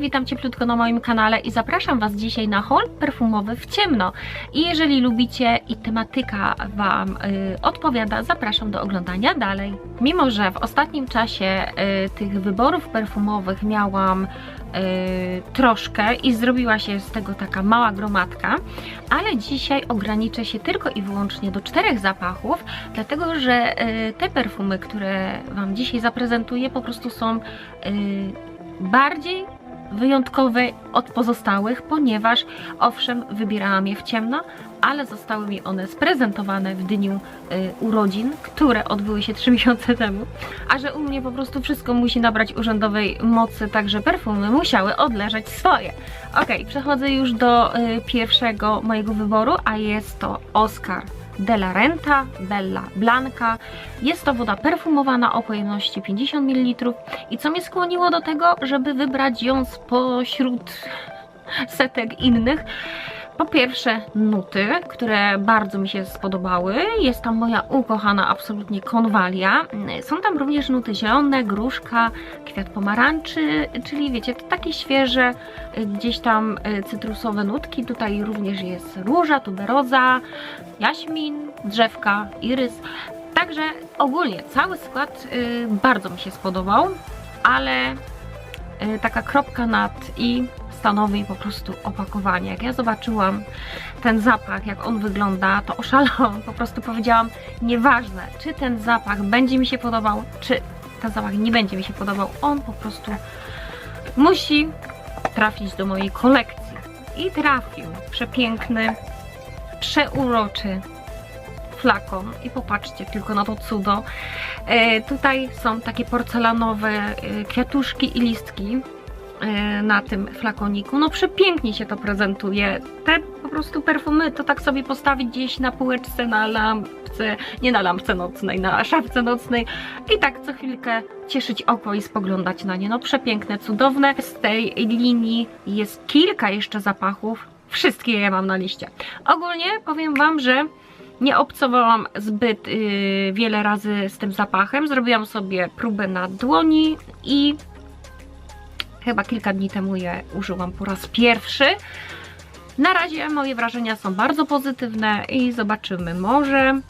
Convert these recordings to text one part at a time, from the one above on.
witam cieplutko na moim kanale i zapraszam Was dzisiaj na haul perfumowy w ciemno. I jeżeli lubicie i tematyka Wam y, odpowiada, zapraszam do oglądania dalej. Mimo, że w ostatnim czasie y, tych wyborów perfumowych miałam y, troszkę i zrobiła się z tego taka mała gromadka, ale dzisiaj ograniczę się tylko i wyłącznie do czterech zapachów, dlatego że y, te perfumy, które Wam dzisiaj zaprezentuję, po prostu są y, bardziej wyjątkowe od pozostałych, ponieważ owszem, wybierałam je w ciemno, ale zostały mi one sprezentowane w dniu y, urodzin, które odbyły się 3 miesiące temu. A że u mnie po prostu wszystko musi nabrać urzędowej mocy, także perfumy musiały odleżeć swoje. Ok, przechodzę już do y, pierwszego mojego wyboru, a jest to Oscar de la Renta Bella Blanca. Jest to woda perfumowana o pojemności 50 ml i co mnie skłoniło do tego, żeby wybrać ją spośród setek innych. Po pierwsze nuty, które bardzo mi się spodobały. Jest tam moja ukochana absolutnie konwalia. Są tam również nuty zielone, gruszka, kwiat pomarańczy, czyli wiecie, to takie świeże, gdzieś tam y, cytrusowe nutki. Tutaj również jest róża, tuberoza, jaśmin, drzewka, irys. Także ogólnie cały skład y, bardzo mi się spodobał, ale y, taka kropka nad i stanowi po prostu opakowanie. Jak ja zobaczyłam ten zapach, jak on wygląda, to oszalałam. Po prostu powiedziałam, nieważne, czy ten zapach będzie mi się podobał, czy ten zapach nie będzie mi się podobał. On po prostu musi trafić do mojej kolekcji. I trafił. Przepiękny, przeuroczy flakon i popatrzcie tylko na to cudo. E, tutaj są takie porcelanowe e, kwiatuszki i listki na tym flakoniku. No przepięknie się to prezentuje. Te po prostu perfumy to tak sobie postawić gdzieś na półeczce, na lampce, nie na lampce nocnej, na szafce nocnej i tak co chwilkę cieszyć oko i spoglądać na nie. No przepiękne, cudowne. Z tej linii jest kilka jeszcze zapachów. Wszystkie je mam na liście. Ogólnie powiem Wam, że nie obcowałam zbyt yy, wiele razy z tym zapachem. Zrobiłam sobie próbę na dłoni i chyba kilka dni temu je użyłam po raz pierwszy. Na razie moje wrażenia są bardzo pozytywne i zobaczymy. Może,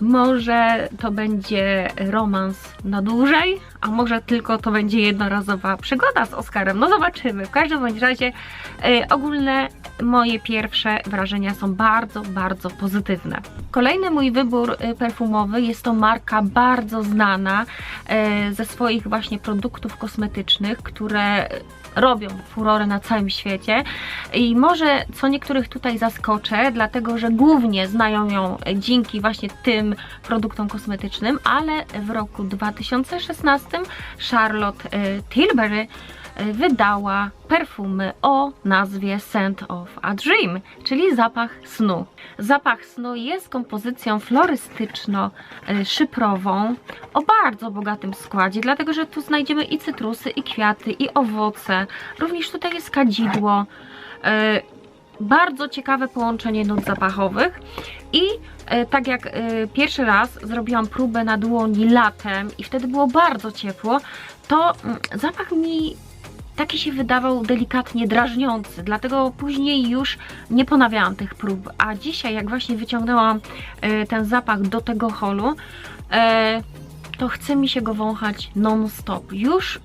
może to będzie romans na dłużej, a może tylko to będzie jednorazowa przygoda z Oscarem. No zobaczymy. W każdym bądź razie yy, ogólne moje pierwsze wrażenia są bardzo, bardzo pozytywne. Kolejny mój wybór y, perfumowy jest to marka bardzo znana y, ze swoich właśnie produktów kosmetycznych, które robią furorę na całym świecie i może co niektórych tutaj zaskoczę, dlatego że głównie znają ją dzięki właśnie tym produktom kosmetycznym, ale w roku 2016 Charlotte y, Tilbury wydała perfumy o nazwie Scent of a Dream, czyli zapach snu. Zapach snu jest kompozycją florystyczno-szyprową o bardzo bogatym składzie, dlatego że tu znajdziemy i cytrusy, i kwiaty, i owoce. Również tutaj jest kadzidło. Bardzo ciekawe połączenie nut zapachowych i e, tak jak e, pierwszy raz zrobiłam próbę na dłoni latem i wtedy było bardzo ciepło, to mm, zapach mi taki się wydawał delikatnie drażniący, dlatego później już nie ponawiałam tych prób, a dzisiaj jak właśnie wyciągnęłam e, ten zapach do tego holu, to chce mi się go wąchać non-stop. Już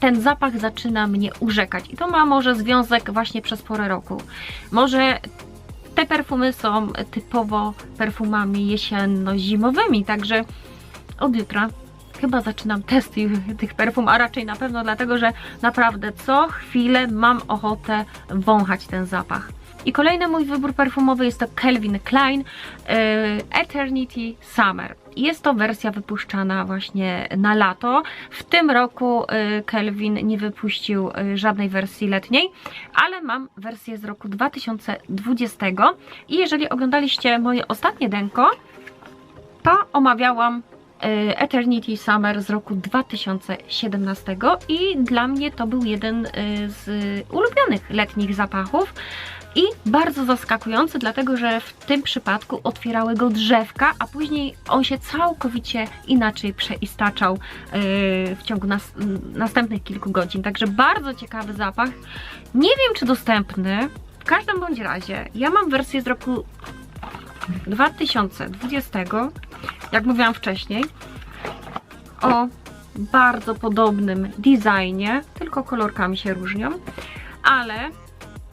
ten zapach zaczyna mnie urzekać i to ma może związek właśnie przez porę roku. Może te perfumy są typowo perfumami jesienno-zimowymi, także od jutra chyba zaczynam testy tych perfum, a raczej na pewno dlatego, że naprawdę co chwilę mam ochotę wąchać ten zapach. I kolejny mój wybór perfumowy jest to Calvin Klein yy, Eternity Summer. Jest to wersja wypuszczana właśnie na lato. W tym roku yy, Kelvin nie wypuścił yy, żadnej wersji letniej, ale mam wersję z roku 2020 i jeżeli oglądaliście moje ostatnie denko, to omawiałam E, Eternity Summer z roku 2017 i dla mnie to był jeden e, z ulubionych letnich zapachów. I bardzo zaskakujący, dlatego że w tym przypadku otwierały go drzewka, a później on się całkowicie inaczej przeistaczał yy, w ciągu nas, następnych kilku godzin. Także bardzo ciekawy zapach. Nie wiem, czy dostępny. W każdym bądź razie, ja mam wersję z roku 2020, jak mówiłam wcześniej, o bardzo podobnym designie, tylko kolorkami się różnią, ale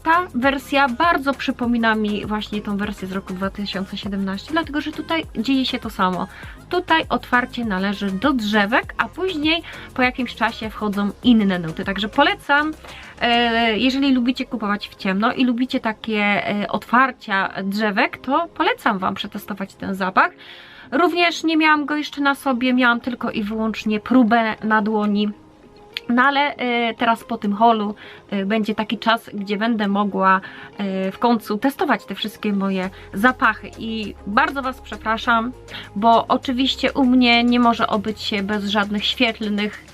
ta wersja bardzo przypomina mi właśnie tą wersję z roku 2017, dlatego że tutaj dzieje się to samo. Tutaj otwarcie należy do drzewek, a później po jakimś czasie wchodzą inne nuty. Także polecam, e, jeżeli lubicie kupować w ciemno i lubicie takie e, otwarcia drzewek, to polecam Wam przetestować ten zapach. Również nie miałam go jeszcze na sobie, miałam tylko i wyłącznie próbę na dłoni no ale y, teraz po tym holu y, będzie taki czas, gdzie będę mogła y, w końcu testować te wszystkie moje zapachy. I bardzo Was przepraszam, bo oczywiście u mnie nie może obyć się bez żadnych świetlnych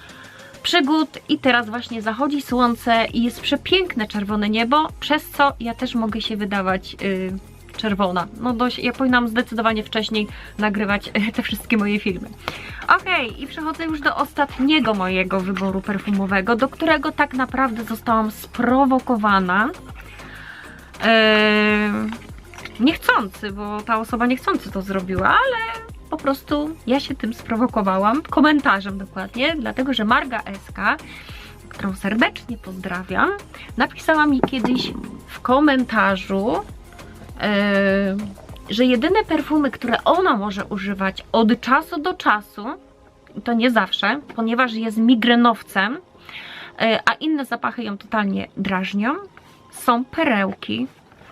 przygód. I teraz właśnie zachodzi słońce i jest przepiękne czerwone niebo, przez co ja też mogę się wydawać czerwona. No dość, ja powinnam zdecydowanie wcześniej nagrywać te wszystkie moje filmy. Ok, i przechodzę już do ostatniego mojego wyboru perfumowego, do którego tak naprawdę zostałam sprowokowana. Eee, niechcący, bo ta osoba niechcący to zrobiła, ale po prostu ja się tym sprowokowałam, komentarzem dokładnie, dlatego że Marga SK, którą serdecznie pozdrawiam, napisała mi kiedyś w komentarzu, że jedyne perfumy, które ona może używać od czasu do czasu, to nie zawsze, ponieważ jest migrenowcem, e, a inne zapachy ją totalnie drażnią, są perełki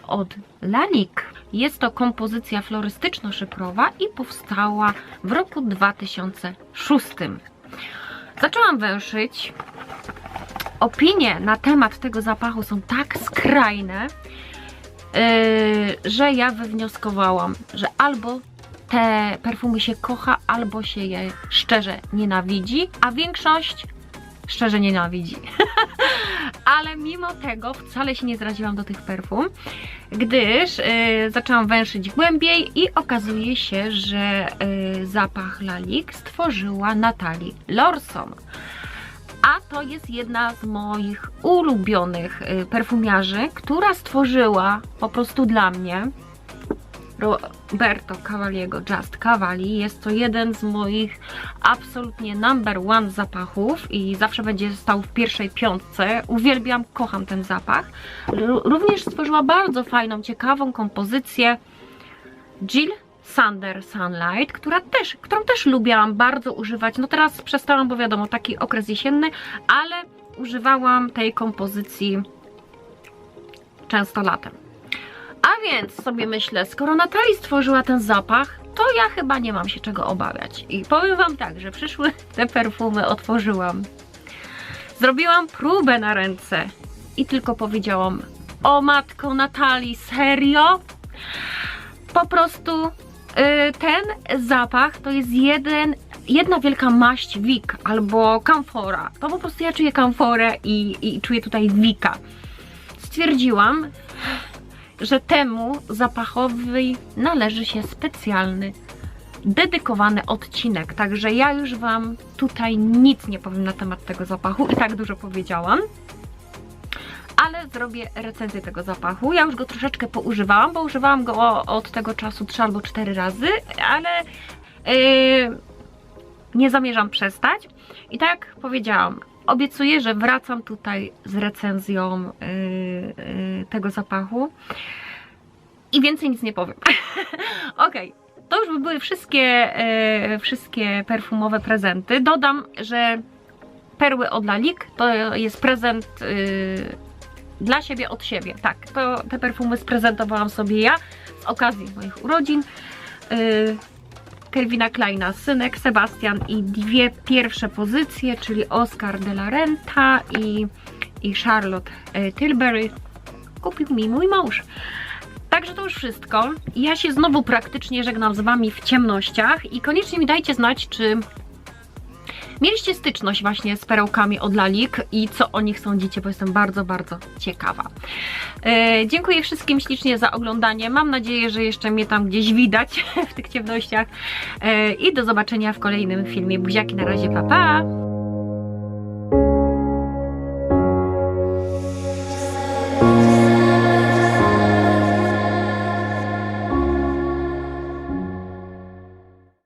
od Lanik. Jest to kompozycja florystyczno-szyfrowa i powstała w roku 2006. Zaczęłam węszyć. Opinie na temat tego zapachu są tak skrajne, Yy, że ja wywnioskowałam, że albo te perfumy się kocha, albo się je szczerze nienawidzi, a większość szczerze nienawidzi. Ale mimo tego wcale się nie zraziłam do tych perfum, gdyż yy, zaczęłam węszyć głębiej i okazuje się, że yy, zapach Lalik stworzyła Natalie Lorson a to jest jedna z moich ulubionych y, perfumiarzy, która stworzyła po prostu dla mnie Roberto Cavaliego Just Cavalli. Jest to jeden z moich absolutnie number one zapachów i zawsze będzie stał w pierwszej piątce. Uwielbiam, kocham ten zapach. Również stworzyła bardzo fajną, ciekawą kompozycję Jill Thunder Sunlight, która też, którą też lubiłam bardzo używać. No teraz przestałam, bo wiadomo, taki okres jesienny, ale używałam tej kompozycji często latem. A więc sobie myślę, skoro Natalie stworzyła ten zapach, to ja chyba nie mam się czego obawiać. I powiem Wam tak, że przyszły te perfumy, otworzyłam. Zrobiłam próbę na ręce i tylko powiedziałam, o matko Natalii, serio? Po prostu ten zapach to jest jeden, jedna wielka maść wik albo kamfora. To po prostu ja czuję kamforę i, i czuję tutaj wika. Stwierdziłam, że temu zapachowi należy się specjalny, dedykowany odcinek. Także ja już Wam tutaj nic nie powiem na temat tego zapachu i tak dużo powiedziałam ale zrobię recenzję tego zapachu. Ja już go troszeczkę poużywałam, bo używałam go od tego czasu 3 albo 4 razy, ale yy, nie zamierzam przestać. I tak jak powiedziałam, obiecuję, że wracam tutaj z recenzją yy, yy, tego zapachu i więcej nic nie powiem. ok, to już by były wszystkie, yy, wszystkie perfumowe prezenty. Dodam, że perły od Lalik to jest prezent yy, dla siebie, od siebie. Tak, to te perfumy sprezentowałam sobie ja z okazji moich urodzin. Yy, Kelvina Kleina, synek Sebastian i dwie pierwsze pozycje, czyli Oscar de la Renta i, i Charlotte yy, Tilbury kupił mi mój mąż. Także to już wszystko. Ja się znowu praktycznie żegnam z Wami w ciemnościach i koniecznie mi dajcie znać, czy mieliście styczność właśnie z perełkami od Lalik i co o nich sądzicie, bo jestem bardzo, bardzo ciekawa. E, dziękuję wszystkim ślicznie za oglądanie. Mam nadzieję, że jeszcze mnie tam gdzieś widać w tych ciemnościach. E, I do zobaczenia w kolejnym filmie. Buziaki na razie, pa pa!